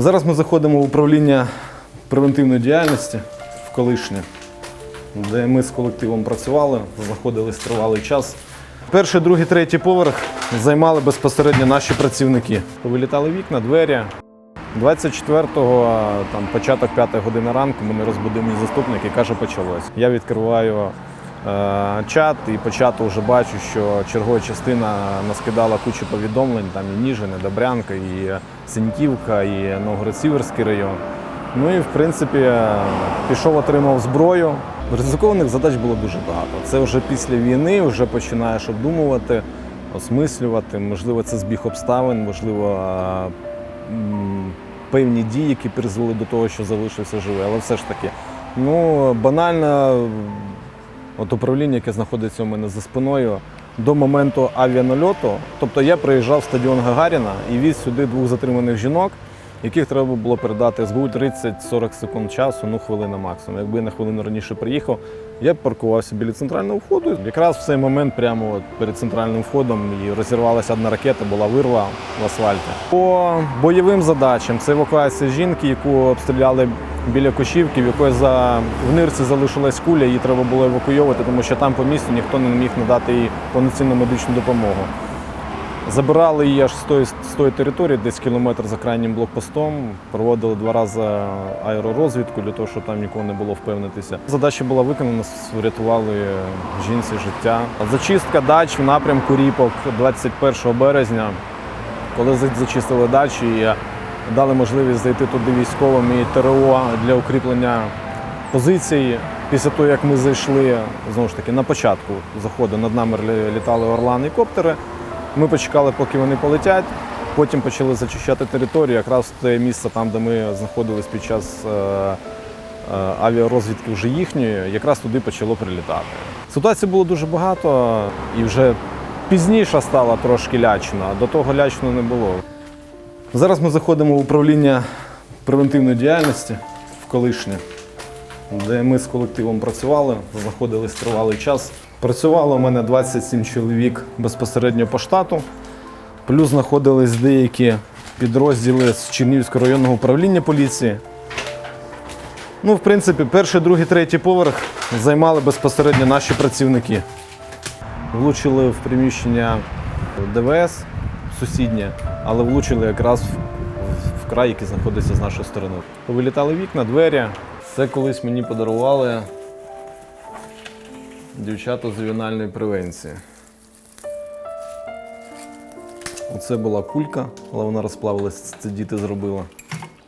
Зараз ми заходимо в управління превентивної діяльності в колишнє, де ми з колективом працювали, знаходились тривалий час. Перший, другий, третій поверх займали безпосередньо наші працівники. Повилітали вікна, двері. 24-го, там початок 5 години ранку, мене розбудив мій заступник і каже, почалось. Я відкриваю чат і по чату вже бачу, що чергова частина наскидала кучу повідомлень, там і Ніжин, і Добрянка, і Синьківка, і Новгород-Сіверський район. Ну і в принципі е, пішов, отримав зброю. Ризикованих задач було дуже багато. Це вже після війни, вже починаєш обдумувати, осмислювати. Можливо, це збіг обставин, можливо, е, певні дії, які призвели до того, що залишився живий. Але все ж таки, ну банально, от управління, яке знаходиться у мене за спиною, до моменту авіанальоту, тобто я приїжджав в стадіон Гагаріна і віз сюди двох затриманих жінок, яких треба було передати СБУ 30-40 секунд часу, ну хвилина максимум. Якби я на хвилину раніше приїхав, я б паркувався біля центрального входу. Якраз в цей момент, прямо от перед центральним входом, і розірвалася одна ракета, була вирва в асфальті. По бойовим задачам це евакуація жінки, яку обстріляли біля Кошівки, в якої за в нирці залишилась куля, її треба було евакуйовувати, тому що там по місту ніхто не міг надати їй повноцінну медичну допомогу. Забирали її аж з тої, з тої території, десь кілометр за крайнім блокпостом. Проводили два рази аеророзвідку для того, щоб там нікого не було впевнитися. Задача була виконана, врятували жінці життя. Зачистка дач в напрямку Ріпок 21 березня, коли зачистили дачі і дали можливість зайти туди військовим і ТРО для укріплення позицій. Після того, як ми зайшли, знову ж таки, на початку заходу над нами літали орлани і коптери. Ми почекали, поки вони полетять. Потім почали зачищати територію, якраз те місце, там, де ми знаходились під час е, е, авіарозвідки вже їхньої, якраз туди почало прилітати. Ситуацій було дуже багато і вже пізніше стало трошки лячно, а до того лячно не було. Зараз ми заходимо в управління превентивної діяльності в колишнє, де ми з колективом працювали, знаходились тривалий час. Працювало у мене 27 чоловік безпосередньо по штату, плюс знаходились деякі підрозділи з Чернігівського районного управління поліції. Ну, в принципі, перший, другий, третій поверх займали безпосередньо наші працівники. Влучили в приміщення ДВС сусіднє, але влучили якраз в край, який знаходиться з нашої сторони. Повилітали вікна, двері. Це колись мені подарували дівчата з ювенальної превенції. Оце була кулька, але вона розплавилась, це діти зробили.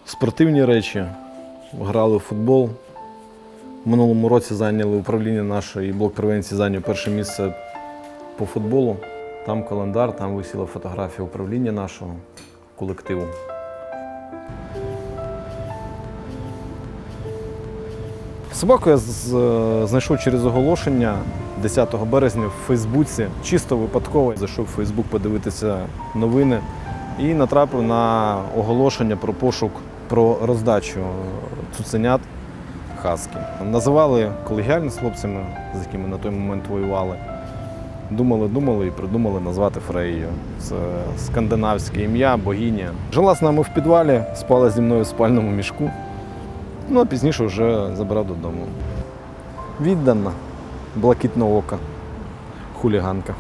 Спортивні речі, грали в футбол. В минулому році зайняли управління наше і блок превенції зайняв перше місце по футболу. Там календар, там висіла фотографія управління нашого колективу. Собаку я е, знайшов через оголошення 10 березня в Фейсбуці. Чисто випадково зайшов в Фейсбук подивитися новини і натрапив на оголошення про пошук про роздачу цуценят хаски. Називали колегіально з хлопцями, з якими на той момент воювали. Думали, думали і придумали назвати Фреєю. Це скандинавське ім'я, богиня. Жила з нами в підвалі, спала зі мною в спальному мішку. Ну, а пізніше вже забрав додому. Віддана, блакитна ока, хуліганка.